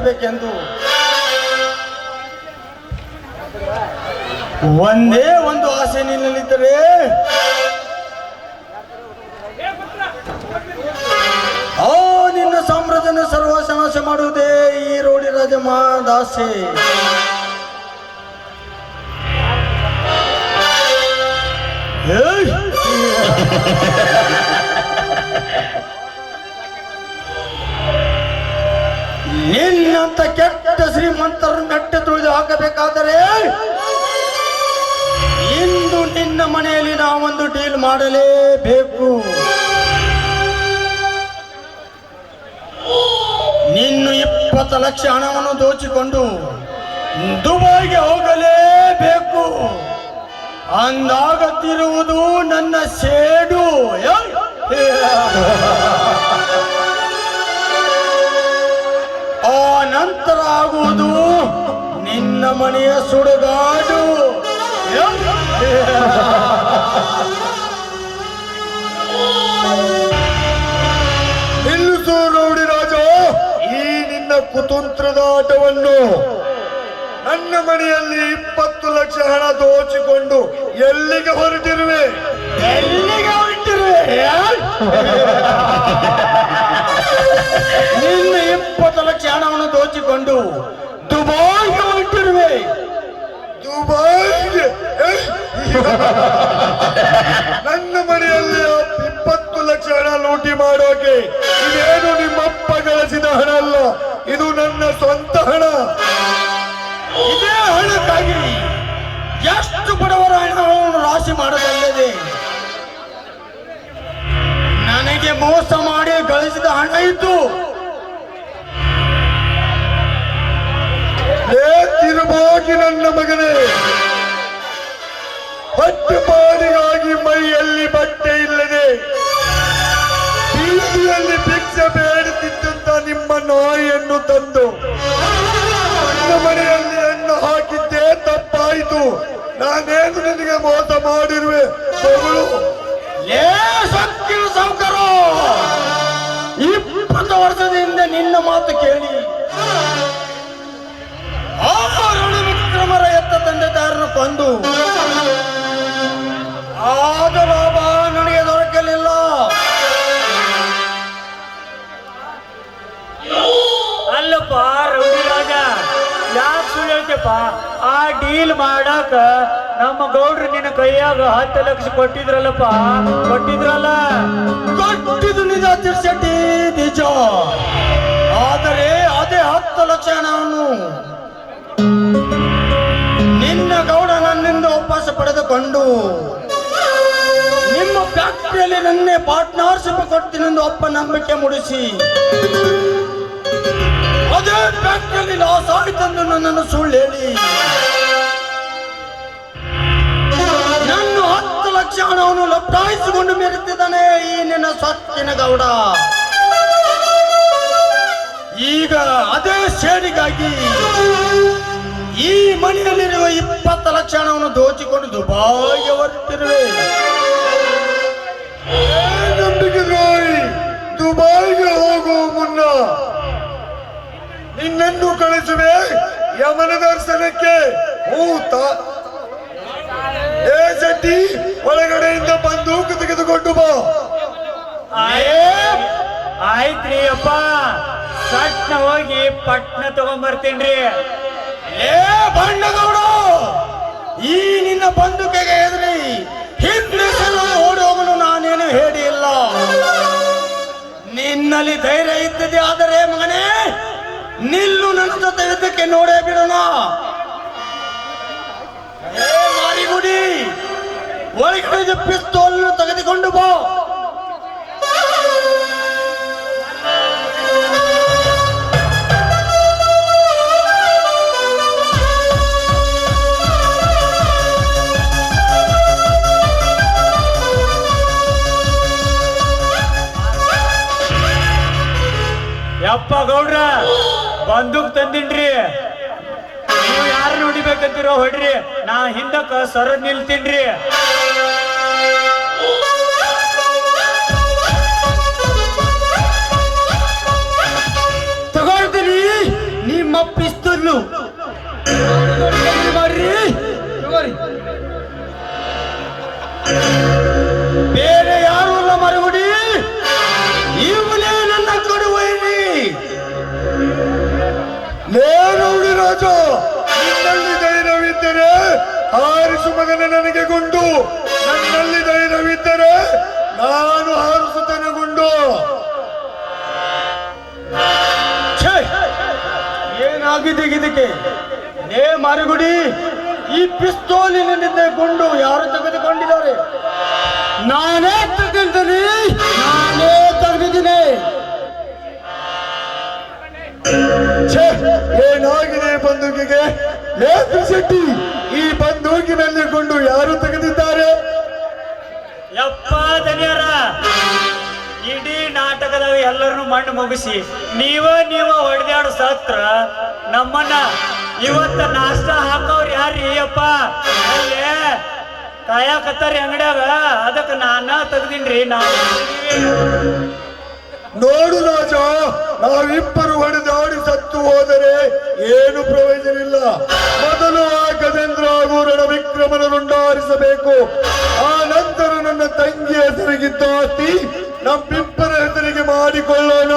ಮೇ- ಒಂದೇ ಒಂದು ಆಸೆ ನಿಲ್ಲಲಿದ್ದರೆ ಓ ನಿನ್ನ ಸಾಮ್ರಾಜ್ಯನ ಸರ್ವನಾಶ ಮಾಡುವುದೇ ಈ ರೋಡಿ ರಾಜ ಮಹಾದಾಸೆ! ನಿನ್ನಂತ ಕೆಟ್ಟ ಶ್ರೀಮಂತರು ನಟ್ಟೆ ತುಳಿದು ಹಾಕಬೇಕಾದರೆ ಇಂದು ನಿನ್ನ ಮನೆಯಲ್ಲಿ ನಾವೊಂದು ಡೀಲ್ ಮಾಡಲೇಬೇಕು. ನಿನ್ನು ಇಪ್ಪತ್ತು ಲಕ್ಷ ಹಣವನ್ನು ದೋಚಿಕೊಂಡು ದುಬೈಗೆ ಹೋಗಲೇಬೇಕು. ಅಂದಾಗತ್ತಿರುವುದು ನನ್ನ ಸೇಡು. ಆಗುವುದು ನಿನ್ನ ಮನೆಯ ಸುಡುಗಾಡು. ನಿಲ್ಲಿಸು ನೋಡಿ ರಾಜ, ಈ ನಿನ್ನ ಕುತಂತ್ರದ ಆಟವನ್ನು. ನನ್ನ ಮನೆಯಲ್ಲಿ ಇಪ್ಪತ್ತು ಲಕ್ಷ ಹಣ ದೋಚಿಕೊಂಡು ಎಲ್ಲಿಗೆ ಹೊರಟಿರುವೆ? ಎಲ್ಲಿಗೆ ಹೊರಟಿರುವೆ? ನನ್ನ ಮನೆಯಲ್ಲಿ ಇಪ್ಪತ್ತು ಲಕ್ಷ ಹಣ ಲೂಟಿ ಮಾಡೋಕೆ ಇದೇನು ನಿಮ್ಮಪ್ಪ ಗಳಿಸಿದ ಹಣ ಅಲ್ಲ, ಇದು ನನ್ನ ಸ್ವಂತ ಹಣ. ಇದೇ ಹಣಕ್ಕಾಗಿ ಎಷ್ಟು ಬಡವರ ಹಣವನ್ನು ರಾಶಿ ಮಾಡಬಲ್ಲದೆ ನನಗೆ ಮೋಸ ಮಾಡಿ ಗಳಿಸಿದ ಹಣ ಇದ್ದು ಏ ತಿರುವಾಗಿ ನನ್ನ ಮಗನೇ. ಹೊಟ್ಟೆಪಾಡಿಗಾಗಿ ಮೈಯಲ್ಲಿ ಬಟ್ಟೆ ಇಲ್ಲದೆ ಬೀದಿಯಲ್ಲಿ ಭಿಕ್ಷೆ ಬೇಡುತ್ತಿದ್ದಂತ ನಿಮ್ಮ ನಾಯಿಯನ್ನು ತಂದು ನನ್ನ ಮನೆಯಲ್ಲಿ ಹೆಣ್ಣು ಹಾಕಿದ್ದೇ ತಪ್ಪಾಯಿತು. ನಾನೇನು ನಿನಗೆ ಮೋಸ ಮಾಡಿರುವೆ? ಸಕ್ಕಿನ ಸಾವುಕಾರ! ಇಪ್ಪತ್ತು ವರ್ಷದಿಂದ ನಿನ್ನ ಮಾತು ಕೇಳಿ. ಆ ವಿಕ್ರಮರ ಎತ್ತ ತಂದೆ ಕೊಂದು. ಡೀಲ್ ಮಾಡಾಕ ನಮ್ಮ ಗೌಡ್ರು ನಿನ್ನ ಕೈಯಾಗ ಹತ್ತು ಲಕ್ಷ ಕೊಟ್ಟಿದ್ರಲ್ಲಪ್ಪ. ಕೊಟ್ಟಿದ್ರಲ್ಲ? ಕೊಟ್ಟಿದ್ದು ನಿಜ. ಆದರೆ ಅದೇ ಹತ್ತು ಲಕ್ಷ ನಾನು. ನಿನ್ನ ಗೌಡ ನನ್ನಿಂದ ವಾಪಸ್ ಪಡೆದುಕೊಂಡು ನಿಮ್ಮ ಫ್ಯಾಕ್ಟ್ರಿಯಲ್ಲಿ ನನ್ನೇ ಪಾರ್ಟ್ನರ್ಶಿಪ್ ಕೊಡ್ತೀನೆಂದು ಅಪ್ಪ ನಂಬಿಕೆ ಮುಡಿಸಿ, ಅದೇ ಫ್ಯಾಕ್ಟರಿಯಲ್ಲಿ ಲಾಸ್ ಆಯ್ತೆಂದು ನನ್ನನ್ನು ಸುಳ್ಳು ಹೇಳಿ. ಲಕ್ಷ ಹಣವನ್ನು ಮೆರೆತಿದ್ದಾನೆ ಈ ನಿನ್ನ ಸತ್ತಿನ ಗೌಡ. ಈಗ ಅದೇ ಶೇಡಿಗಾಗಿ ಈ ಮನೆಯಲ್ಲಿರುವ ಇಪ್ಪತ್ತು ಲಕ್ಷ ಹಣವನ್ನು ದೋಚಿಕೊಂಡು ದುಬಾಯಿಗೆ ಹೊರಟಿರುವೆ. ದುಬೈಗೆ ಹೋಗುವ ಮುನ್ನ. ನಿನ್ನನ್ನು ಕಳಿಸುವೆ ಯಮನ ದರ್ಶನಕ್ಕೆ. ಊತ ಏ ತೆಗೆದುಕೊಂಡು ಬಾ ಆಯ್ತ್- ಆಯ್ತ್ರಿ ಅಪ್ಪ. ಸಟ್ನ ಹೋಗಿ ಪಟ್ನ ತಗೊಂಡ್ಬರ್ತೀನ್ರಿ ಏ ಬಣ್ಣಗೌಡ ಈ ನಿನ್ನ ಬಂದುಕೆಗೆ ಎದುರಿ ಹಿಂದೆ ಓಡಿ ಹೋಗಲು ನಾನೇನು ಹೇಳಿ ಇಲ್ಲ. ನಿನ್ನಲ್ಲಿ ಧೈರ್ಯ ಇದ್ದದೆ ಆದರೆ ಮಗನೇ ನಿಲ್ಲು ನನ್ನ ಜೊತೆ ಯುದ್ಧಕ್ಕೆ ನೋಡೇ ಬಿಡೋಣ. ಒಳಗಡೆ ಪಿಸ್ತೂಲ್ ತೆಗೆದುಕೊಂಡು ಬಾ ಯಪ್ಪ ಗೌಡ್ರ ಬಂದೂಕ್ ತಂದಿನ್ರಿ ನೀವು ಯಾರು ನೋಡಿ ಹೊಡಿಬೇಕಂತಿರೋ ಹೊಡ್ರಿ ನಾ ಹಿಂದಕ್ಕ ಸರ ನಿಲ್ತೀನ್ರಿ ತಗೋರಿ ಬೇರೆ ಯಾರು ಮರಗುಡಿ. ಇವನೇ ನನ್ನ ಕಡುವೈರಿ ನೇರೌಡಿ ರಾಜ ನಿನ್ನಲ್ಲಿ ಧೈರ್ಯವಿದ್ದರೆ ಆರಿಸು ಮಗನ ನನಗೆ ಗುಂಡು. ಏನಾಗಿದೆ ಇದಕ್ಕೆ. ನೇ ಮರಗುಡಿ, ಈ ಪಿಸ್ತೂಲಿನಿಂದ ಗುಂಡು ಯಾರು ತೆಗೆದುಕೊಂಡಿದ್ದಾರೆ? ನಾನೇ ತೆಗೆದಿದ್ದೀನಿ ನಾನೇ ತೆಗೆದಿದ್ದೀನಿ. ಏನಾಗಿದೆ ಬಂದೂಕಿಗೆ? ಶೆಟ್ಟಿ ಈ ಬಂದೂಕಿನಲ್ಲಿ ಗುಂಡು ಯಾರು ತೆಗೆದಿದ್ದಾರೆ? ಯಪ್ಪ ದನಿಯರ ಇಡೀ ನಾಟಕದಾಗ ಎಲ್ಲರನ್ನು ಮಣ್ಣು ಮುಗಿಸಿ, ನೀವ ನೀವ ಹೊಡೆದಾಡು ಸತ್ರ, ನಮ್ಮನ್ನ ಇವತ್ತ ನಾಷ್ಟ ಹಾಕೋರ್ ಯಾರ್ರಿ ಅಪ್ಪ? ಅಲ್ಲೇ ಕಾಯಕತ್ತಾರಿ ಅಂಗಡ್ಯಾಗ, ಅದಕ್ಕೆ ನಾನ ತೆಗ್ದಿನ್ರಿ ನಾವು ನೋಡು ರಾಜ, ನಾವಿಬ್ಬರು ಹೊಡೆದಾಡಿ ಸತ್ತು ಹೋದರೆ ಏನು ಪ್ರಯೋಜನವಿಲ್ಲ. ಮೊದಲು ಆ ಗಜೇಂದ್ರ ಹಾಗೂ ರಣವಿಕ್ರಮನ ಆ ನಂತರ ನನ್ನ ತಂಗಿಯ ಹೆಸರಿಗಿದ್ದ ಆಸ್ತಿ. ನಮ್ಮಿಬ್ಬರ ಹೆಸರಿಗೆ ಮಾಡಿಕೊಳ್ಳೋಣ.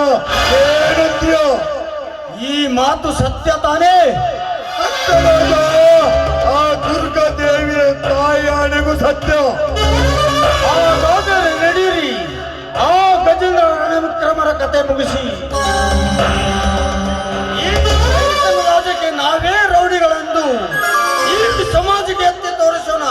ಏನಂತೀಯ ಈ ಮಾತು ಸತ್ಯ ತಾನೇ? ಸತ್ಯ ಆ ದುರ್ಗಾ ದೇವಿಯ ತಾಯಿಯಾಣೆಗೂ ಸತ್ಯ. ಹಾಗಾದರೆ ನಡೀರಿ. ಆ ಗಜೇಂದ್ರ ಕ್ರಮರ ಕತೆ ಮುಗಿಸಿ. ಈ ರಾಜ್ಯಕ್ಕೆ ನಾವೇ ರೌಡಿಗಳೆಂದು. ಈ ಸಮಾಜಕ್ಕೆ ಎತ್ತಿ ತೋರಿಸೋಣ.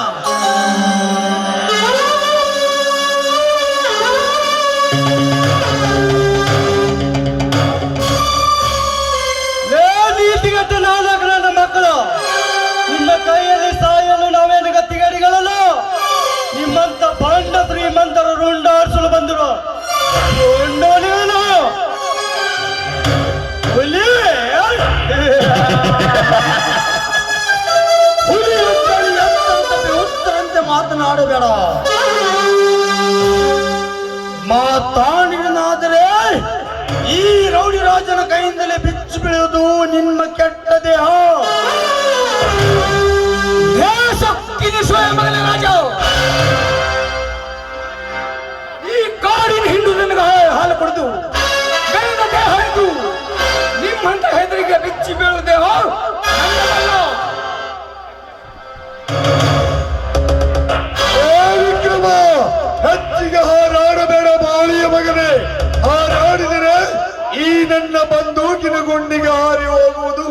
ಮಾತನಾಡಬೇಡ. ಮಾತಾಡಿದನಾದರೆ ಈ ರೌಡಿ ರಾಜನ ಕೈಯಿಂದಲೇ ಬಿಚ್ಚು ಬೀಳುವುದು ನಿಮ್ಮ ಕೆಟ್ಟ ನನ್ನ ಬಂದೂಕಿನ ಗುಂಡಿಗೆ ಹಾರಿ ಹೋಗುವುದು.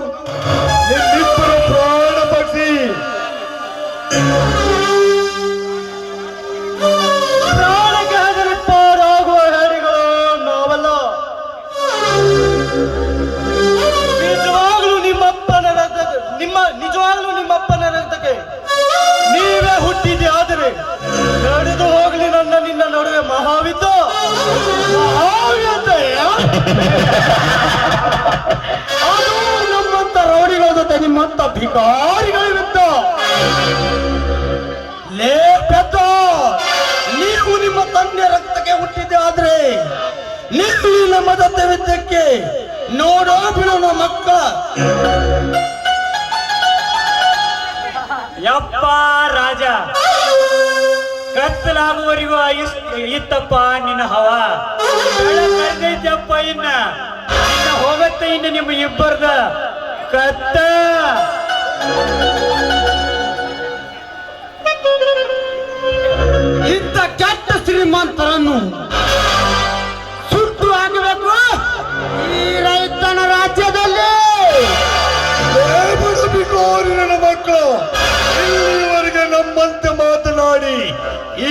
ನಿಮ್ಮಂತ ಇರುತ್ತ ಲೇ ಪೆದ್ದ ನೀವು ನಿಮ್ಮ ತಂದೆ ರಕ್ತಕ್ಕೆ ಹುಟ್ಟಿದ್ದೆ ಆದ್ರೆ ನೀವು ನಮ್ಮ ವಿದ್ಯಕ್ಕೆ ನೋಡೋ ಬಿಡೋಣ ಮಕ್ಕಳ ಯಪ್ಪ ರಾಜ, ಕತ್ತಲಾಗುವವರೆಗೂ ಇತ್ತಪ್ಪ ನಿನ್ನ ಹವ. ಇನ್ನ. ಇನ್ನ ಹೋಗತ್ತೆ ಇನ್ನು ನಿಮ್ಮ ಇಬ್ಬರದ ಕತ್ತ. ಇಂಥ ಕೆಟ್ಟ ಶ್ರೀಮಂತರನ್ನು ಸುಟ್ಟು ಹಾಕಬೇಕು ಈ ರೈತನ ರಾಜ್ಯದಲ್ಲಿ. ನನ್ನ ಮಕ್ಕಳು, ಇಲ್ಲಿವರೆಗೆ ನಮ್ಮಂತೆ ಮಾತನಾಡಿ,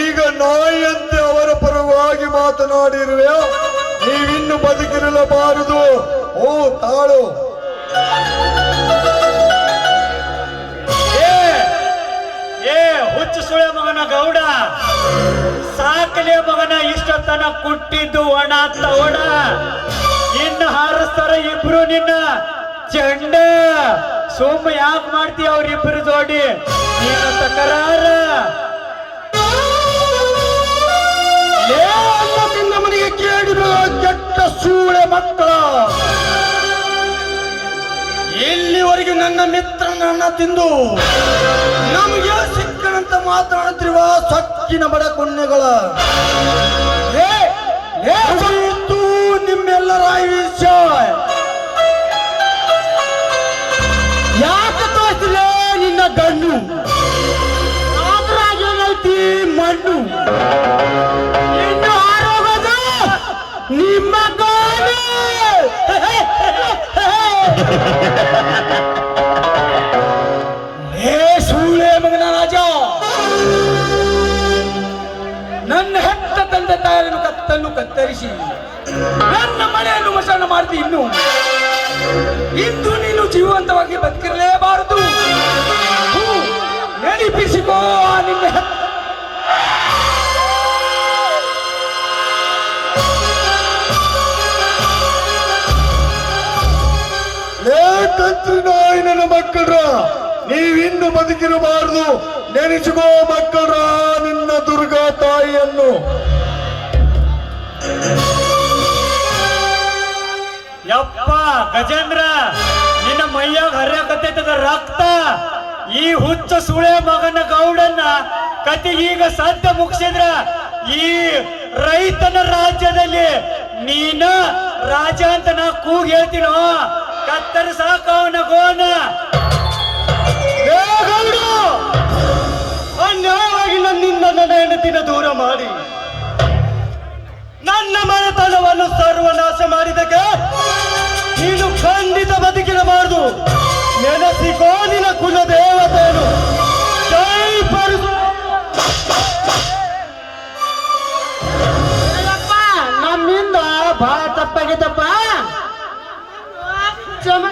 ಈಗ ನಾಯಿಯಂತೆ ಅವರ ಪರವಾಗಿ ಮಾತನಾಡಿರುವೆ. ನೀವಿನ್ನು ಬದುಕಿರಲಬಾರದು ಓ ತಾಳು. ಗೌಡ. ಸಾಕಲೆ ಮಗನ ಇಷ್ಟತನ ಕುಟ್ಟಿದ್ದು ಒಣ ತವಣ ಇನ್ನು ಹಾರಿಸ್ತಾರ ಇಬ್ರು ನಿನ್ನ ಚಂಡ ಸೋಮ ಯಾಕೆ ಮಾಡ್ತೀಯ ಅವ್ರಿಬ್ರು ಜೋಡಿ? ನೀನು ತಕರಾರ ಮನೆಗೆ ಕೇಳಿರುವ ಕೆಟ್ಟ ಸೂಳೆ ಮಕ್ಕಳ. ಇಲ್ಲಿವರೆಗೂ ನನ್ನ ಮಿತ್ರನನ್ನ ತಿಂದು ನಮಗೆ ಸಿಕ್ಕಣಂತ ಮಾತನಾಡುತ್ತಿರುವ ಸಚ್ಚಿನ ಬಡ ಕೊನ್ನೆಗಳ ನಿಮ್ಮೆಲ್ಲರ ಆಯುಷ್ಯ ಯಾಕೆ ತೋರಿಸಿದೆ ನಿನ್ನ ಗಣ್ಣು ಏನೈತಿ ಮಣ್ಣು. ಕತ್ತರಿಸಿ ನನ್ನ ಮನೆಯನ್ನು ಮಶಾನ ಮಾಡ್ತಿ ಇನ್ನು. ಇಂದು ನೀನು ಜೀವಂತವಾಗಿ ಬದುಕಿರಲೇಬಾರದು. ನೆನಪಿಸಿಕೋ ನಿನ್ನ ನನ್ನ ಮಕ್ಕಳ ನೀವಿಂದು ಬದುಕಿರಬಾರದು. ನೆನೆಸಿಕೋ ಮಕ್ಕಳ ನಿನ್ನ ದುರ್ಗಾ ತಾಯಿಯನ್ನು. ಯಪ್ಪ, ಗಜೇಂದ್ರ, ನಿನ್ನ ಮೈಯಾಗ ಹರಿಯಕತ್ತೈತದ ರಕ್ತ ಈ ಹುಚ್ಚ ಸುಳೆ ಮಗನ ಗೌಡನ್ನ ಕತಿ ಈಗ ಸದ್ಯ ಮುಗಿಸಿದ್ರ, ಈ ರೈತನ ರಾಜ್ಯದಲ್ಲಿ ನೀನ ರಾಜ ಅಂತ ನಾ ಕೂಗ್ ಹೇಳ್ತೀನೋ ಕತ್ತರ್ ಸಾಕ ಅವನ ಗೋನ! ಅನ್ಯಾಯವಾಗಿ ನನ್ನಿಂದ ನನ್ನ ಹೆಂಡತಿನ ದೂರ ಮಾಡಿ, ನನ್ನ ಮನೆತನವನ್ನು ಸರ್ವನಾಶ ಮಾಡಿದಕ್ಕೆ ಖಂಡಿತ ಬದುಕಿರಬಾರದು. ನೆನಸಿಕೋ ನಿನ ಕುಲ ದೇವತೆಯನ್ನು ಜೈ ಪರಸು ನಮ್ಮಿಂದ ಬಹಳ ತಪ್ಪಾಗಿತ್ತಪ್ಪ. ಚಮ